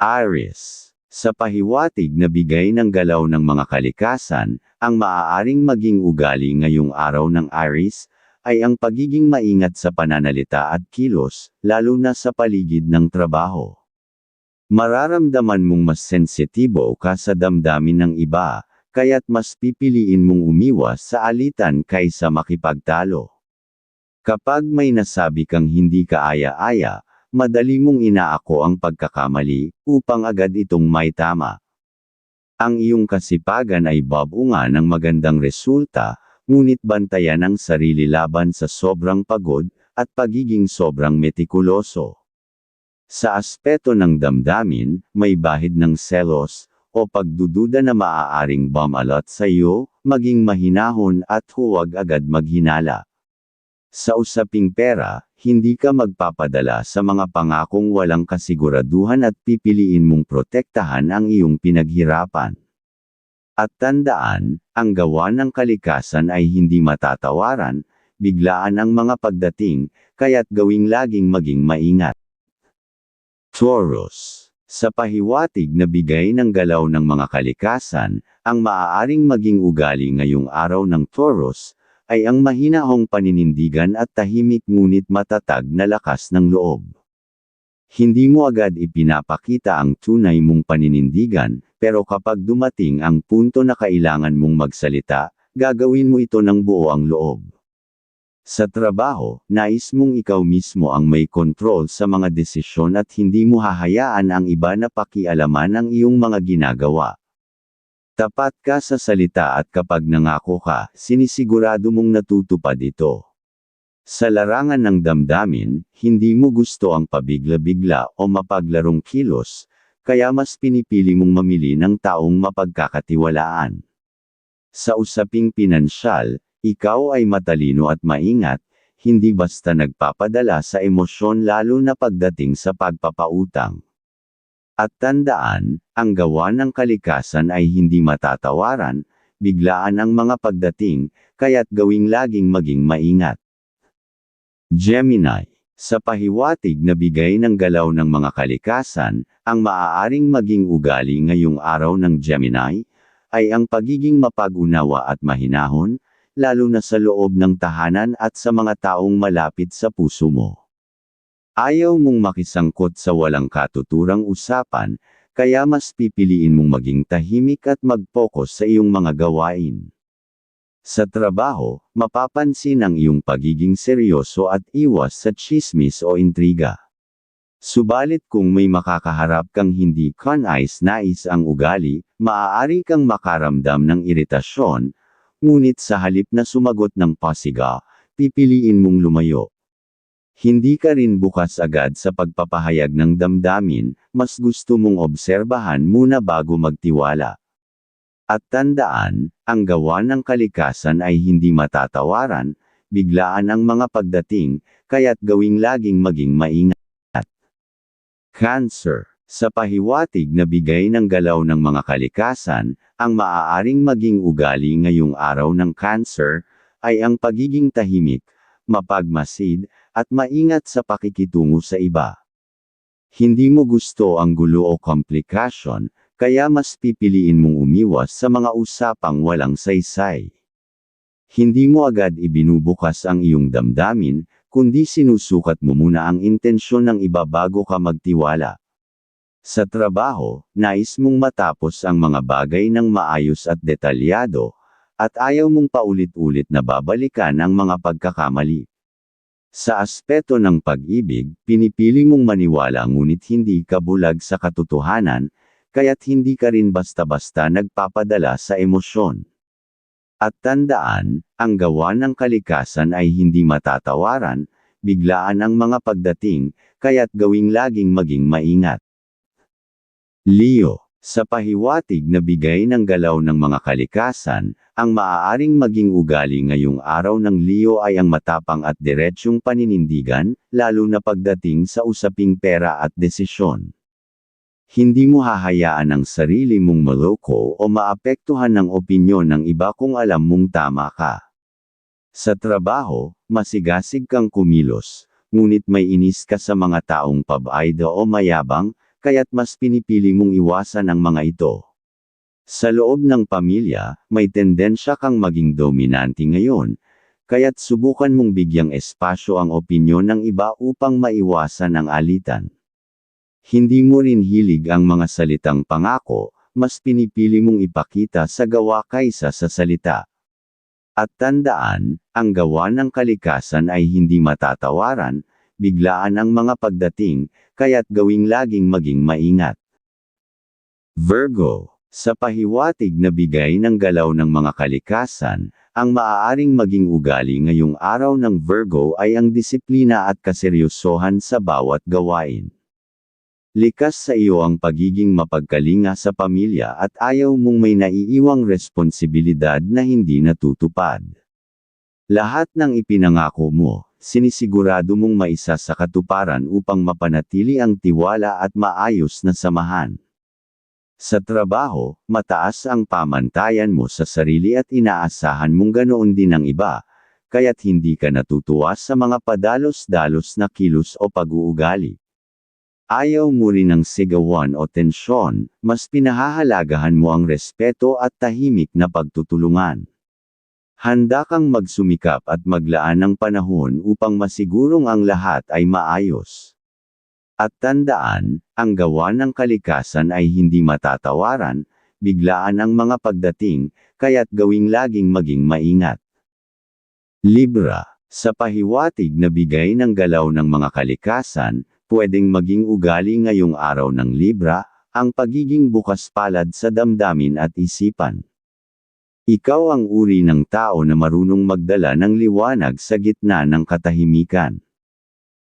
Aries. Sa pahiwatig na bigay ng galaw ng mga kalikasan, ang maaaring maging ugali ngayong araw ng Aries, ay ang pagiging maingat sa pananalita at kilos, lalo na sa paligid ng trabaho. Mararamdaman mong mas sensitibo ka sa damdamin ng iba, kaya't mas pipiliin mong umiwas sa alitan kaysa makipagtalo. Kapag may nasabi kang hindi ka aya-aya, madali mong inaako ang pagkakamali, upang agad itong may tama. Ang iyong kasipagan ay babunga ng magandang resulta, ngunit bantayan ang sarili laban sa sobrang pagod, at pagiging sobrang metikuloso. Sa aspeto ng damdamin, may bahid ng selos, o pagdududa na maaaring bumalot sa iyo, maging mahinahon at huwag agad maghinala. Sa usaping pera, hindi ka magpapadala sa mga pangakong walang kasiguraduhan at pipiliin mong protektahan ang iyong pinaghirapan. At tandaan, ang gawa ng kalikasan ay hindi matatawaran, biglaan ang mga pagdating, kaya't gawing laging maging maingat. Taurus Sa pahiwatig na bigay ng galaw ng mga kalikasan, ang maaaring maging ugali ngayong araw ng Taurus, ay ang mahinahong paninindigan at tahimik ngunit matatag na lakas ng loob. Hindi mo agad ipinapakita ang tunay mong paninindigan, pero kapag dumating ang punto na kailangan mong magsalita, gagawin mo ito ng buo ang loob. Sa trabaho, nais mong ikaw mismo ang may kontrol sa mga desisyon at hindi mo hahayaan ang iba na pakialaman ang iyong mga ginagawa. Tapat ka sa salita at kapag nangako ka, sinisigurado mong natutupad ito. Sa larangan ng damdamin, hindi mo gusto ang pabigla-bigla o mapaglarong kilos, kaya mas pinipili mong mamili ng taong mapagkakatiwalaan. Sa usaping pinansyal, ikaw ay matalino at maingat, hindi basta nagpapadala sa emosyon lalo na pagdating sa pagpapautang. At tandaan, ang gawa ng kalikasan ay hindi matatawaran, biglaan ang mga pagdating, kaya't gawing laging maging maingat. Gemini Sa pahiwatig na bigay ng galaw ng mga kalikasan, ang maaaring maging ugali ngayong araw ng Gemini, ay ang pagiging mapag-unawa at mahinahon, lalo na sa loob ng tahanan at sa mga taong malapit sa puso mo. Ayaw mong makisangkot sa walang katuturang usapan, kaya mas pipiliin mong maging tahimik at mag-focus sa iyong mga gawain. Sa trabaho, mapapansin ang iyong pagiging seryoso at iwas sa chismis o intriga. Subalit kung may makakaharap kang hindi kanais-nais ang ugali, maaari kang makaramdam ng iritasyon, ngunit sa halip na sumagot ng pasiga, pipiliin mong lumayo. Hindi ka rin bukas agad sa pagpapahayag ng damdamin, mas gusto mong obserbahan muna bago magtiwala. At tandaan, ang gawa ng kalikasan ay hindi matatawaran, biglaan ang mga pagdating, kaya't gawing laging maging maingat. Cancer Sa pahiwatig na bigay ng galaw ng mga kalikasan, ang maaaring maging ugali ngayong araw ng cancer, ay ang pagiging tahimik, mapagmasid, at maingat sa pakikitungo sa iba. Hindi mo gusto ang gulo o komplikasyon, kaya mas pipiliin mong umiwas sa mga usapang walang saysay. Hindi mo agad ibinubukas ang iyong damdamin, kundi sinusukat mo muna ang intensyon ng iba bago ka magtiwala. Sa trabaho, nais mong matapos ang mga bagay ng maayos at detalyado, at ayaw mong paulit-ulit na babalikan ang mga pagkakamali. Sa aspeto ng pag-ibig, pinipili mong maniwala ngunit hindi ka bulag sa katotohanan, kaya't hindi ka rin basta-basta nagpapadala sa emosyon. At tandaan, ang gawa ng kalikasan ay hindi matatawaran, biglaan ang mga pagdating, kaya't gawing laging maging maingat. Leo sa pahiwatig na bigay ng galaw ng mga kalikasan, ang maaaring maging ugali ngayong araw ng Leo ay ang matapang at diretsyong paninindigan, lalo na pagdating sa usaping pera at desisyon. Hindi mo hahayaan ang sarili mong maloko o maapektuhan ng opinyon ng iba kung alam mong tama ka. Sa trabaho, masigasig kang kumilos, ngunit may inis ka sa mga taong pabayda o mayabang, kaya't mas pinipili mong iwasan ang mga ito. Sa loob ng pamilya, may tendensya kang maging dominante ngayon, kaya't subukan mong bigyang espasyo ang opinyon ng iba upang maiwasan ang alitan. Hindi mo rin hilig ang mga salitang pangako, mas pinipili mong ipakita sa gawa kaysa sa salita. At tandaan, ang gawa ng kalikasan ay hindi matatawaran, biglaan ang mga pagdating, kaya't gawing laging maging maingat. Virgo, sa pahiwatig na bigay ng galaw ng mga kalikasan, ang maaaring maging ugali ngayong araw ng Virgo ay ang disiplina at kaseryosohan sa bawat gawain. Likas sa iyo ang pagiging mapagkalinga sa pamilya at ayaw mong may naiiwang responsibilidad na hindi natutupad. Lahat ng ipinangako mo, sinisigurado mong maisa sa katuparan upang mapanatili ang tiwala at maayos na samahan. Sa trabaho, mataas ang pamantayan mo sa sarili at inaasahan mong ganoon din ang iba, kaya't hindi ka natutuwa sa mga padalos-dalos na kilos o pag-uugali. Ayaw mo rin ng sigawan o tensyon, mas pinahahalagahan mo ang respeto at tahimik na pagtutulungan. Handa kang magsumikap at maglaan ng panahon upang masigurong ang lahat ay maayos. At tandaan, ang gawa ng kalikasan ay hindi matatawaran, biglaan ang mga pagdating, kaya't gawing laging maging maingat. Libra, sa pahiwatig na bigay ng galaw ng mga kalikasan, pwedeng maging ugali ngayong araw ng Libra, ang pagiging bukas palad sa damdamin at isipan. Ikaw ang uri ng tao na marunong magdala ng liwanag sa gitna ng katahimikan.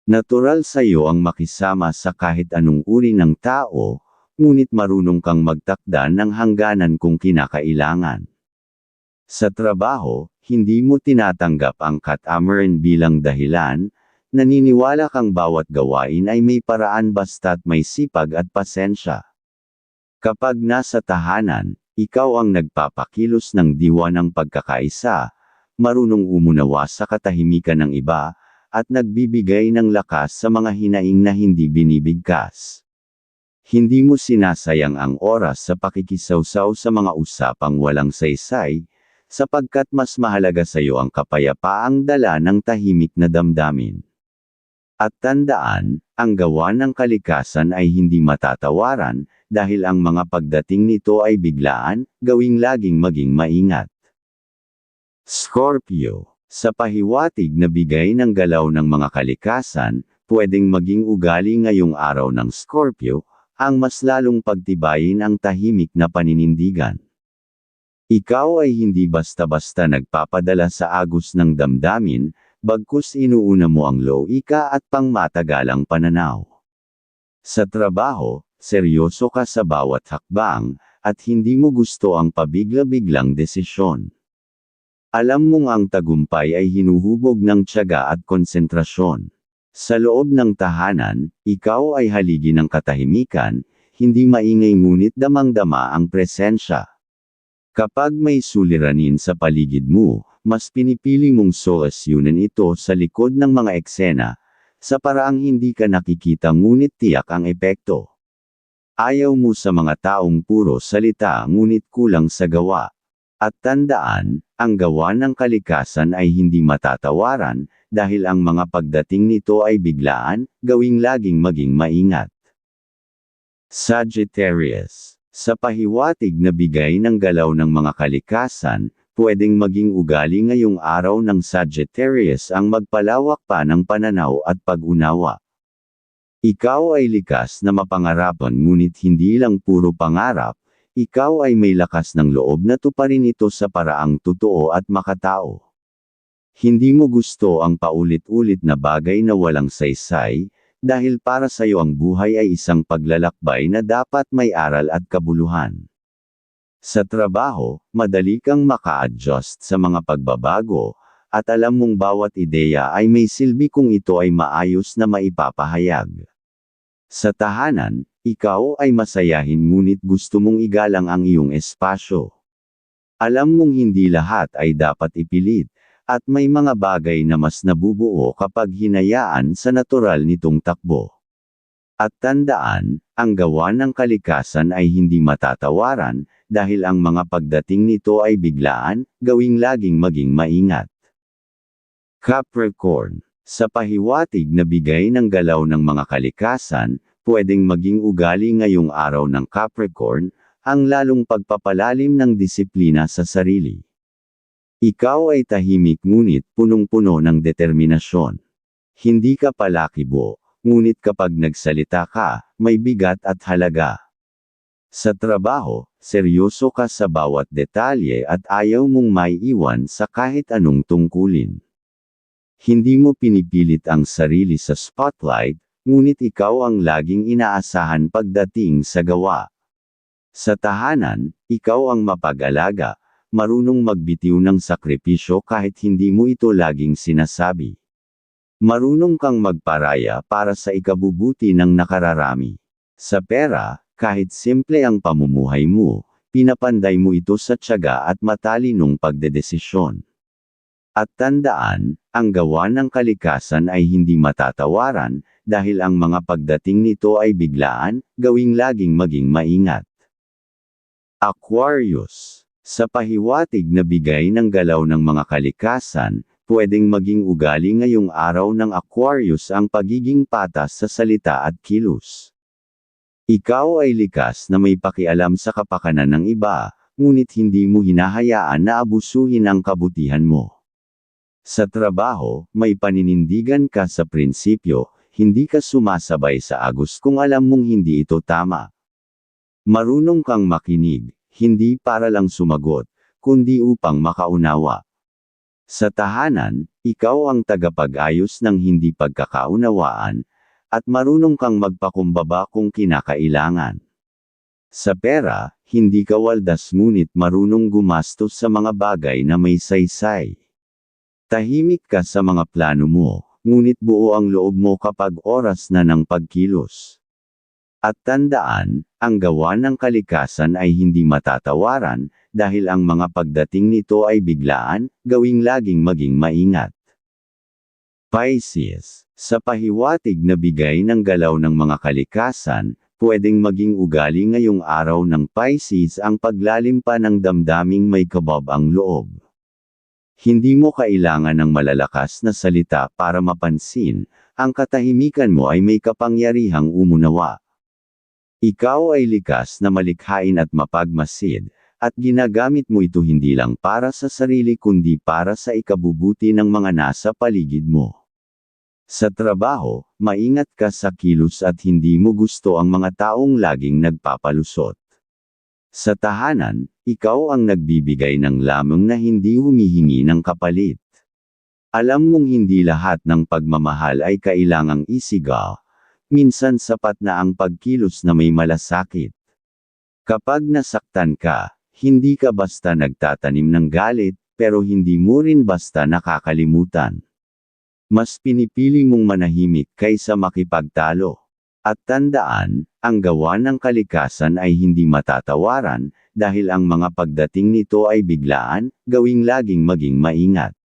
Natural sa iyo ang makisama sa kahit anong uri ng tao, ngunit marunong kang magtakda ng hangganan kung kinakailangan. Sa trabaho, hindi mo tinatanggap ang katamaran bilang dahilan, Naniniwala kang bawat gawain ay may paraan basta't may sipag at pasensya. Kapag nasa tahanan, ikaw ang nagpapakilos ng diwa ng pagkakaisa, marunong umunawa sa katahimikan ng iba, at nagbibigay ng lakas sa mga hinaing na hindi binibigkas. Hindi mo sinasayang ang oras sa pakikisawsaw sa mga usapang walang saysay, sapagkat mas mahalaga sa iyo ang kapayapaang dala ng tahimik na damdamin. At tandaan, ang gawa ng kalikasan ay hindi matatawaran, dahil ang mga pagdating nito ay biglaan, gawing laging maging maingat. Scorpio, sa pahiwatig na bigay ng galaw ng mga kalikasan, pwedeng maging ugali ngayong araw ng Scorpio, ang mas lalong pagtibayin ang tahimik na paninindigan. Ikaw ay hindi basta-basta nagpapadala sa agos ng damdamin, bagkus inuuna mo ang loika at pangmatagalang pananaw. Sa trabaho, seryoso ka sa bawat hakbang, at hindi mo gusto ang pabigla-biglang desisyon. Alam mong ang tagumpay ay hinuhubog ng tiyaga at konsentrasyon. Sa loob ng tahanan, ikaw ay haligi ng katahimikan, hindi maingay ngunit damang-dama ang presensya. Kapag may suliranin sa paligid mo, mas pinipili mong soasyunan ito sa likod ng mga eksena, sa paraang hindi ka nakikita ngunit tiyak ang epekto. Ayaw mo sa mga taong puro salita ngunit kulang sa gawa. At tandaan, ang gawa ng kalikasan ay hindi matatawaran, dahil ang mga pagdating nito ay biglaan, gawing laging maging maingat. Sagittarius Sa pahiwatig na bigay ng galaw ng mga kalikasan, pwedeng maging ugali ngayong araw ng Sagittarius ang magpalawak pa ng pananaw at pag-unawa. Ikaw ay likas na mapangarapan ngunit hindi lang puro pangarap, ikaw ay may lakas ng loob na tuparin ito sa paraang totoo at makatao. Hindi mo gusto ang paulit-ulit na bagay na walang saysay, dahil para sa iyo ang buhay ay isang paglalakbay na dapat may aral at kabuluhan. Sa trabaho, madali kang maka-adjust sa mga pagbabago, at alam mong bawat ideya ay may silbi kung ito ay maayos na maipapahayag. Sa tahanan, ikaw ay masayahin ngunit gusto mong igalang ang iyong espasyo. Alam mong hindi lahat ay dapat ipilit, at may mga bagay na mas nabubuo kapag hinayaan sa natural nitong takbo. At tandaan, ang gawa ng kalikasan ay hindi matatawaran, dahil ang mga pagdating nito ay biglaan, gawing laging maging maingat. Capricorn Sa pahiwatig na bigay ng galaw ng mga kalikasan, pwedeng maging ugali ngayong araw ng Capricorn, ang lalong pagpapalalim ng disiplina sa sarili. Ikaw ay tahimik ngunit punong-puno ng determinasyon. Hindi ka palakibo, ngunit kapag nagsalita ka, may bigat at halaga. Sa trabaho, seryoso ka sa bawat detalye at ayaw mong maiiwan sa kahit anong tungkulin. Hindi mo pinipilit ang sarili sa spotlight, ngunit ikaw ang laging inaasahan pagdating sa gawa. Sa tahanan, ikaw ang mapag-alaga, marunong magbitiw ng sakripisyo kahit hindi mo ito laging sinasabi. Marunong kang magparaya para sa ikabubuti ng nakararami. Sa pera, kahit simple ang pamumuhay mo, pinapanday mo ito sa tiyaga at matalinong pagdedesisyon. At tandaan, ang gawa ng kalikasan ay hindi matatawaran, dahil ang mga pagdating nito ay biglaan, gawing laging maging maingat. Aquarius Sa pahiwatig na bigay ng galaw ng mga kalikasan, pwedeng maging ugali ngayong araw ng Aquarius ang pagiging patas sa salita at kilos. Ikaw ay likas na may pakialam sa kapakanan ng iba, ngunit hindi mo hinahayaan na abusuhin ang kabutihan mo. Sa trabaho, may paninindigan ka sa prinsipyo, hindi ka sumasabay sa agos kung alam mong hindi ito tama. Marunong kang makinig, hindi para lang sumagot, kundi upang makaunawa. Sa tahanan, ikaw ang tagapag-ayos ng hindi pagkakaunawaan, at marunong kang magpakumbaba kung kinakailangan. Sa pera, hindi ka waldas ngunit marunong gumastos sa mga bagay na may saysay. Tahimik ka sa mga plano mo, ngunit buo ang loob mo kapag oras na ng pagkilos. At tandaan, ang gawa ng kalikasan ay hindi matatawaran, dahil ang mga pagdating nito ay biglaan, gawing laging maging maingat. Pisces, sa pahiwatig na bigay ng galaw ng mga kalikasan, pwedeng maging ugali ngayong araw ng Pisces ang paglalim pa ng damdaming may kabab ang loob. Hindi mo kailangan ng malalakas na salita para mapansin, ang katahimikan mo ay may kapangyarihang umunawa. Ikaw ay likas na malikhain at mapagmasid, at ginagamit mo ito hindi lang para sa sarili kundi para sa ikabubuti ng mga nasa paligid mo. Sa trabaho, maingat ka sa kilos at hindi mo gusto ang mga taong laging nagpapalusot. Sa tahanan, ikaw ang nagbibigay ng lamang na hindi humihingi ng kapalit. Alam mong hindi lahat ng pagmamahal ay kailangang isigaw, minsan sapat na ang pagkilos na may malasakit. Kapag nasaktan ka, hindi ka basta nagtatanim ng galit, pero hindi mo rin basta nakakalimutan. Mas pinipili mong manahimik kaysa makipagtalo. At tandaan, ang gawa ng kalikasan ay hindi matatawaran, dahil ang mga pagdating nito ay biglaan, gawing laging maging maingat.